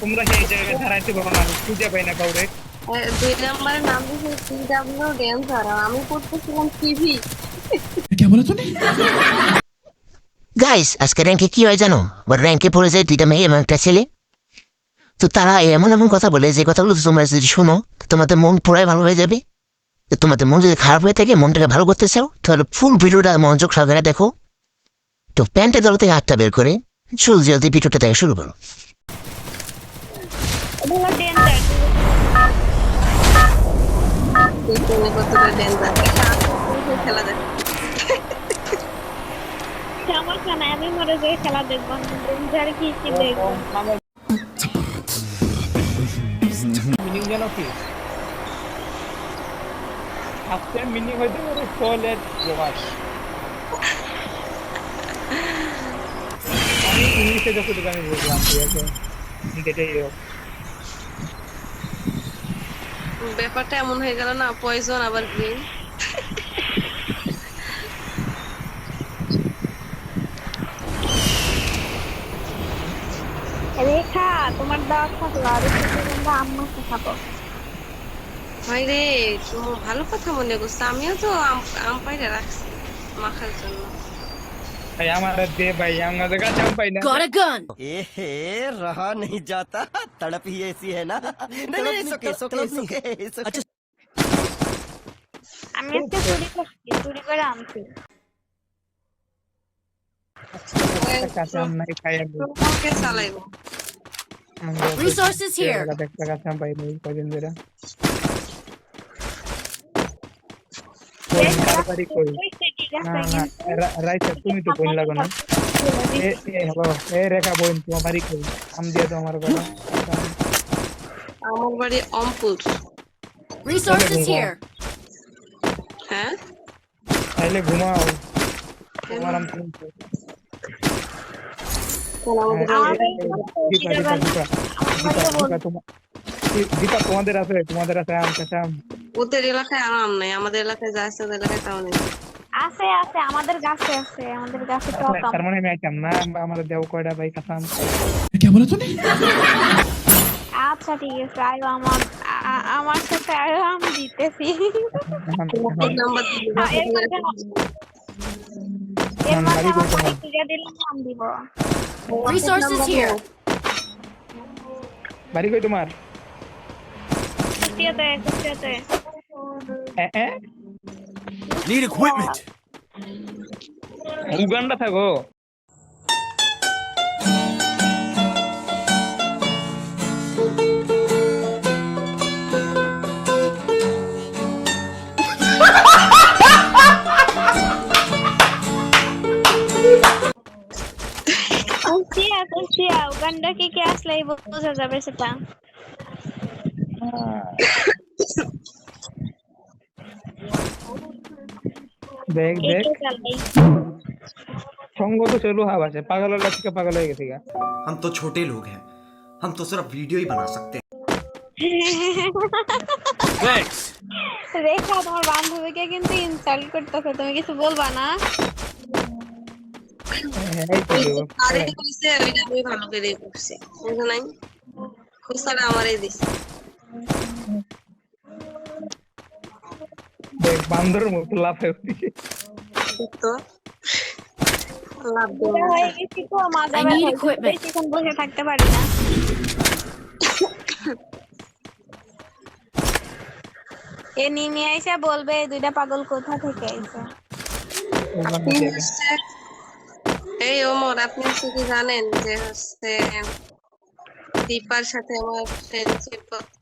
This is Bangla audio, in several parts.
তোমরা সেই জায়গায় দাঁড়াইতে পারো না আমি খুঁজে পাই না কাউরে। দুই নম্বরের নাম দিয়েছে সিডাব্লিউ ড্যান্সার আমি করতেছিলাম টিভি গাইস আজকে র্যাঙ্কে কি হয় জানো? ওর র্যাঙ্কে পড়ে যায় দুইটা মেয়ে এবং একটা ছেলে। তো তারা এমন এমন কথা বলে যে কথাগুলো তোমরা যদি শোনো তো তোমাদের মন পুরাই ভালো হয়ে যাবে। তো তোমাদের মন যদি খারাপ হয়ে থাকে মনটাকে ভালো করতে চাও তাহলে ফুল ভিডিওটা মনোযোগ সহকারে দেখো। তো প্যান্টের দল থেকে হাতটা বের করে চুল জলদি ভিডিওটা থেকে শুরু করো। তুমি কতটা ড্যান্সার খেলা দেখ সমস্যা নাই আমি মরে যেয়ে খেলা দেখব। ডেঞ্জার কি কি দেখব? মিনিং জানো কি? আজকে মিনিং হয়তো ওর টয়লেট ওয়াশ আমি ইংলিশে যতটুকু আমি বুঝলাম ঠিক আছে? ব্যাপারটা এমন হয়ে গেল না পয়জন আবার গ্রিন রেখা তোমার দাওয়াত থাকল আর পরে আম্মাকে খাব ভাই রে তুমি ভালো কথা মনে করছ আমিও তো আম আম পাইরে রাখছি মাখার জন্য। ভাই আমার দে ভাই আমাদের কাছে আমি পাই না एहे रहा नहीं जाता तड़प ही ऐसी है ना नहीं नहीं सुके सुके सुके सुके আমি আজকে চুরি করছি চুরি করে আনছি কাছে আমি নাই খাই আমি তোমাকে চালাইবো Resources here. একটা কাছে আমি পাই নাই কদিন ধরে বাড়ি না না রা- তুমি তো বোন লাগো না এ এ হ্যালো এ রেখা বোন তোমার বাড়ি কই আম দিয়ে দাও আমার বাড়ি অমপুর. হ্যাঁ ঘুমাও আম তুমি দীপা তোমার দীপা তোমাদের আছে তোমাদের আছে আম কাঁচা আম ওদের এলাকায় আরাম নাই আমাদের এলাকায় যা আছে ওদের এলাকায় তাও নেই আছে আমাদের গাছে আছে আমাদের গাছে তার মানে না আমার দেও কয়টা ভাই কে বলে তুমি? আচ্ছা ঠিক আছে আমার আমার সাথে দিতেছি। হ্যাঁ, এর দিলে তোমার? Need equipment. হ্যাঁ। উগান্ডা থাকো। কুষ্টিয়া কুষ্টিয়া উগান্ডা কি কি আসলেই বোঝা যাবে সেটা? দেখ দেখ এইটা চালাই সঙ্গ তো চলো হাব আছে পাগল হলে থেকে পাগল হয়ে গেছে গা हम तो छोटे लोग हैं हम तो सिर्फ वीडियो ही बना सकते हैं রেখা তোমার বান্ধবীকে কিন্তু ইনসাল্ট করতেছে তুমি কিছু বলবা না এই তো দেবো। আরে কইছে ওইটা আমি ভালো করে করছি বুঝো নাই খুসারা আমারই দিছে দেখ বান্দর মতো লাফে উঠছে তো? লাভ দেবো এটা হয়ে গেছি তো মাজা I need ব্যথা equipment. বেশিক্ষণ বসে থাকতে পারি না। এ নিয়ে আইসা বলবে এই দুইটা পাগল কোথা থেকে আইছে? এই ওমর আপনি কি জানেন যে হচ্ছে দীপার সাথে আমার ফ্রেন্ডশিপ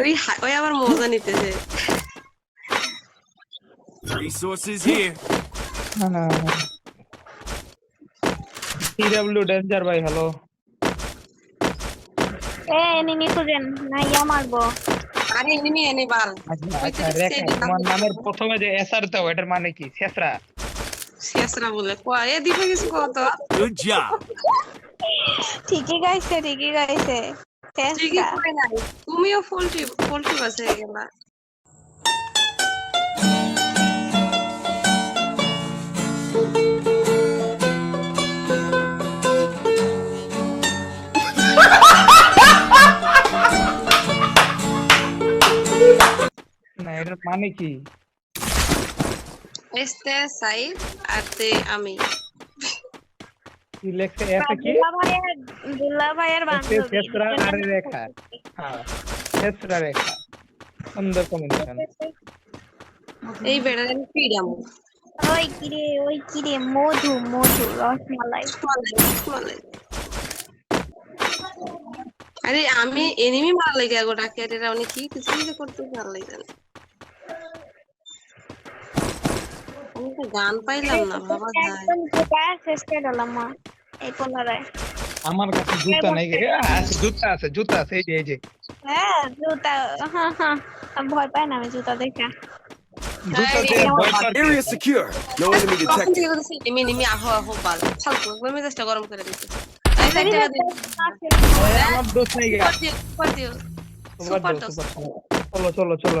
ওই ওই আবার মজা নিতেছে। Resources here. না, না, না। টিডব্লিউ ডেঞ্জার ভাই হ্যালো এ এনিমি খুঁজেন। না ইয়া মারবো। আরে এনিমি এনে বাল। আচ্ছা আচ্ছা তোমার নামের প্রথমে যে এসআর দাও এটার মানে কি? শেষরা শেষরা বলে। কয়? এ দিবে কিছু কত? Good job. ঠিকই গাইছে ঠিকই গাইছে। ঠিকই করে নাই। তুমিও পোল্ট্রি পোল্ট্রি বাস গেলা। না এটার মানে কি? এসতে সাইড আর তে আমি। লেখছে কি? দুল্লা ভাইয়ের দুল্লা ভাইয়ের বান্ধবী। শেষরা আর রেখা। হ্যাঁ। শেষরা রেখা। সুন্দর কম্বিনেশন এই বেড়ালে ফ্রিডম ওই কিরে ওই কিরে মধু মধু রসমালাই। আরে আমি এনিমি মার লাগে গোটা ক্যারেরা উনি কি কিছু কিছু করতে পারলাই জানে আমি তো গান পাইলাম না বাবা একদম জুতা চেষ্টা করলাম মা এই কলারায় আমার কাছে জুতা নেই আছে জুতা আছে জুতা আছে এই যে এই যে হ্যাঁ জুতা হ্যাঁ হ্যাঁ ভয় পাই না আমি জুতা দেখে জুতা দিয়ে ভয় পার কি? Area secure. No enemy detected. থেকে বলছি এনিমি এনিমি আহো আহো বাল ফালতু একবার মেজাজটা গরম করে দিতে আমার দোষ নেই। চলো চলো চলো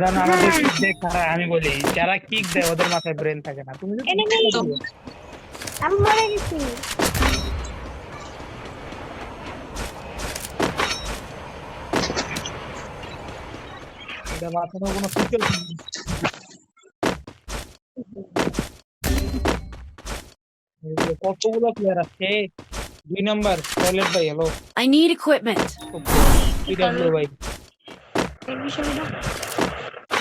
জানো আমাদের দেয় আমি বলি যারা কিক দেয় ওদের মাথায় ব্রেন থাকে না। তুমি আমি মরে গেছি। এটা মাথায় কোনো সিকেল কতগুলো প্লেয়ার আছে? দুই নাম্বার টয়লেট ভাই hello I need equipment. PW ভাই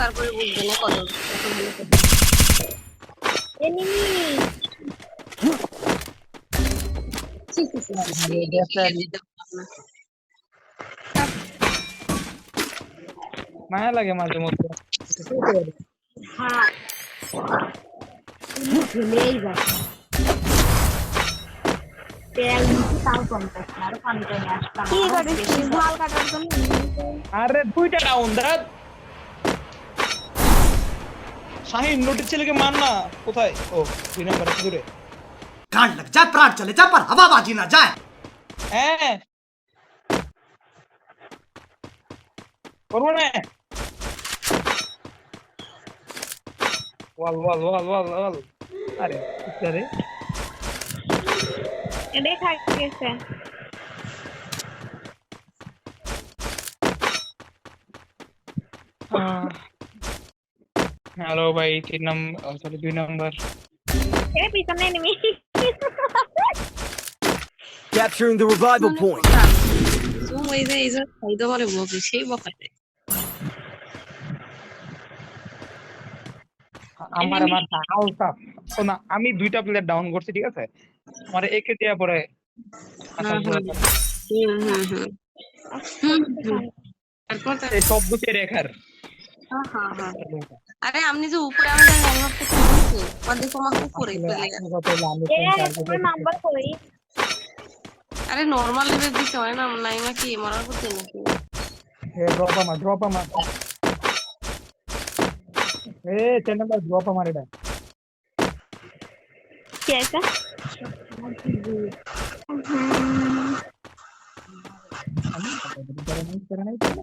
তারপরে বুঝবে না কত। মায়া লাগে মাঝে মধ্যে করেছিস ঝাল আরে দুইটা ডাউন দাঁত শাহিন নোটিস ছেলেকে মার না কোথায় ও দুই নাম্বার এত দূরে गांड लग जाए प्राण चले जाए पर हवाबाजी ना जाए হ্যাঁ করবো না ওয়াল ওয়াল ওয়াল ওয়াল ওয়াল আরে আরে দেখা গেছে হ্যালো ভাই তিন নম্বর সরি দুই নম্বর এ পিছনে enemy Capturing the revival point. তুমি এই যে এই যে খাইতে পারে বকে সেই বকাতে আমার আমার হালকা শোনা আমি দুইটা প্লেয়ার ডাউন করছি ঠিক আছে? আমার একে দেওয়া পরে তারপর তার- সব বুঝে রেখার। হ্যাঁ, হ্যাঁ, হ্যাঁ। আরে আপনি যে উপরে আমাদের রান্নার থেকে নিচে অর্ধেক আমার উপরে আসলে চলে আমি নাম্বার কই আরে নরমাল লেভেল দিতে হয় না নাইমা কি মরার করতে নাকি এ ড্রপ আমার ড্রপ আমার এ তিন নম্বর ড্রপ আমার এটা কি আছে হুম, আমরা দুজন ছেলে।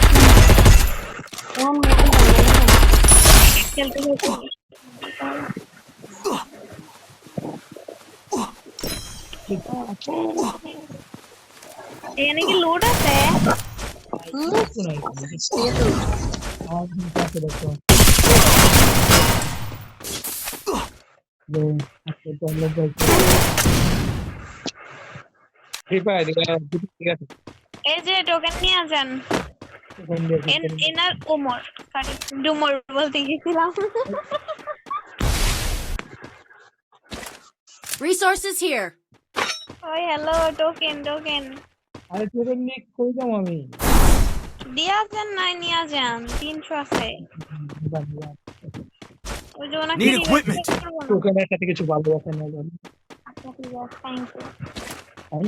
এক প্রকার এমন মেয়ে ভালো লাগে না। খেলতে খেলতে এখানে কি লোড আছে হুম, শোনাই নিয়ে তো আমার কাছে দেখো যে আজকে তো আমরা যাইছি ঠিক আছে ঠিক আছে এই যে টোকেন নিয়ে যান কোন দিয়ে এন- এনার ওমর সরি ডুমর বলতে গেছিলাম Resources here. ওই হ্যালো টোকেন টোকেন আরে তোকে নিয়ে কই যাম আমি দিয়া যান নাই নিয়ে যান তিনশো আছে ওই যে ওনাকে Need revive equipment. করব না। তোকে সাথে কিছু ভালো আছে না জানি আচ্ছা ঠিক আছে থ্যাংক ইউ তাই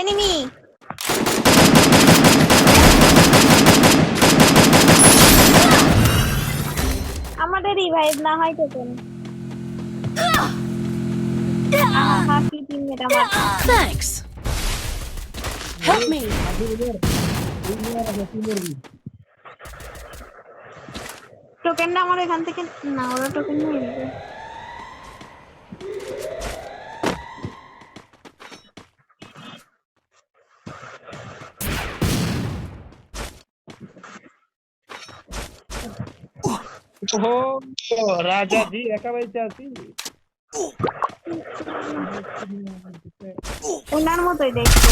এনিমি আমাদের রিভাইভ না হয় টোকেন আহা কি টিমমেট আমার Thanks. Help me. টোকেনটা আমার এখান থেকে না ওরা টোকেন নিয়ে নেবে ওহো রাজা জি একা বাইতে আছি? ওনার মতোই দেখতে